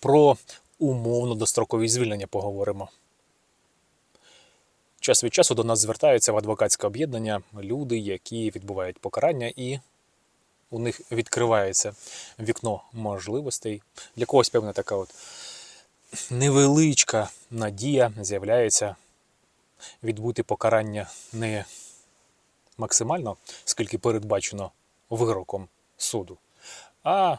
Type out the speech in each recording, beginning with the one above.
про умовно дострокові звільнення поговоримо. Час від часу до нас звертаються в адвокатське об'єднання люди, які відбувають покарання, і у них відкривається вікно можливостей. Для когось певна така от невеличка надія з'являється відбути покарання не максимально, скільки передбачено вироком суду, а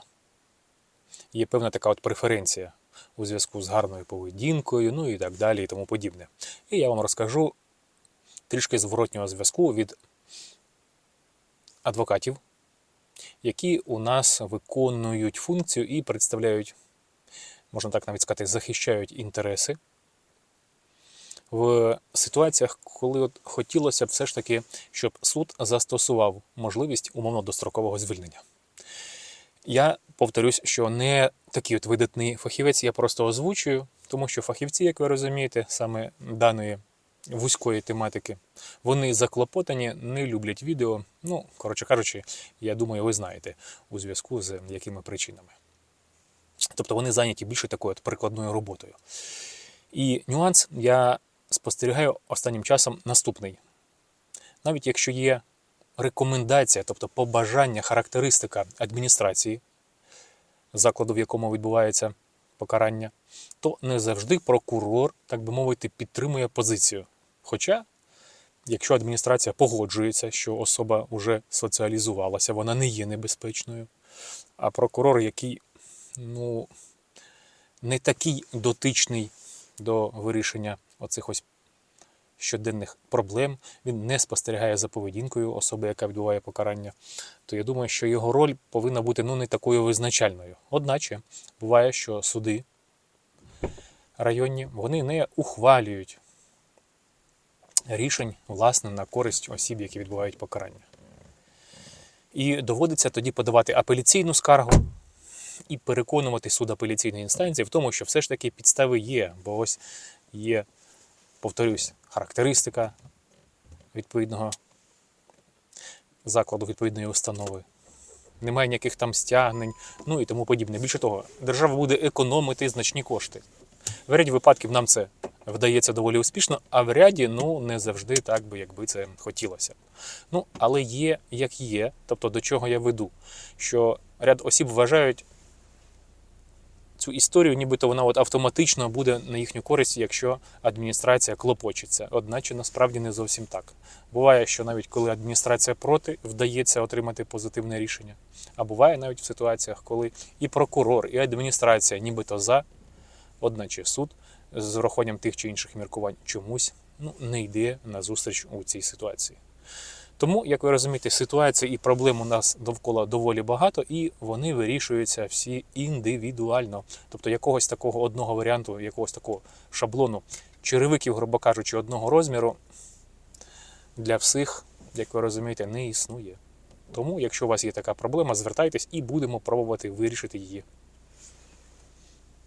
є певна така от преференція у зв'язку з гарною поведінкою, ну і так далі, і тому подібне. І я вам розкажу трішки зворотнього зв'язку від адвокатів, які у нас виконують функцію і представляють, можна так навіть сказати, захищають інтереси в ситуаціях, коли от хотілося б все ж таки, щоб суд застосував можливість умовно дострокового звільнення. Я повторюсь, що не такий от видатний фахівець, я просто озвучую, тому що фахівці, як ви розумієте, саме даної вузької тематики, вони заклопотані, не люблять відео. Ну, коротше кажучи, я думаю, ви знаєте у зв'язку з якими причинами. Тобто вони зайняті більше такою от прикладною роботою. І нюанс я спостерігаю останнім часом наступний. Навіть якщо є рекомендація, тобто побажання, характеристика адміністрації, закладу, в якому відбувається покарання, то не завжди прокурор, так би мовити, підтримує позицію. Хоча, якщо адміністрація погоджується, що особа вже соціалізувалася, вона не є небезпечною, а прокурор, який ну, не такий дотичний до вирішення оцих ось щоденних проблем, він не спостерігає за поведінкою особи, яка відбуває покарання, то я думаю, що його роль повинна бути ну, не такою визначальною. Одначе буває, що суди районні вони не ухвалюють рішень власне на користь осіб, які відбувають покарання. І доводиться тоді подавати апеляційну скаргу і переконувати суд апеляційної інстанції в тому, що все ж таки підстави є, бо ось є, повторюсь, характеристика відповідного закладу, відповідної установи. Немає ніяких там стягнень, ну і тому подібне. Більше того, держава буде економити значні кошти. В ряді випадків нам це вдається доволі успішно, а в ряді ну, не завжди так би, якби це хотілося. Ну, але є як є, тобто до чого я веду, що ряд осіб вважають цю історію, нібито вона от автоматично буде на їхню користь, якщо адміністрація клопочеться. Одначе насправді не зовсім так. Буває, що навіть коли адміністрація проти, вдається отримати позитивне рішення. А буває навіть в ситуаціях, коли і прокурор, і адміністрація нібито за, одначе суд з урахуванням тих чи інших міркувань чомусь ну, не йде на зустріч у цій ситуації. Тому, як ви розумієте, ситуацій і проблем у нас довкола доволі багато, і вони вирішуються всі індивідуально. Тобто якогось такого одного варіанту, якогось такого шаблону черевиків, грубо кажучи, одного розміру для всіх, як ви розумієте, не існує. Тому, якщо у вас є така проблема, звертайтесь і будемо пробувати вирішити її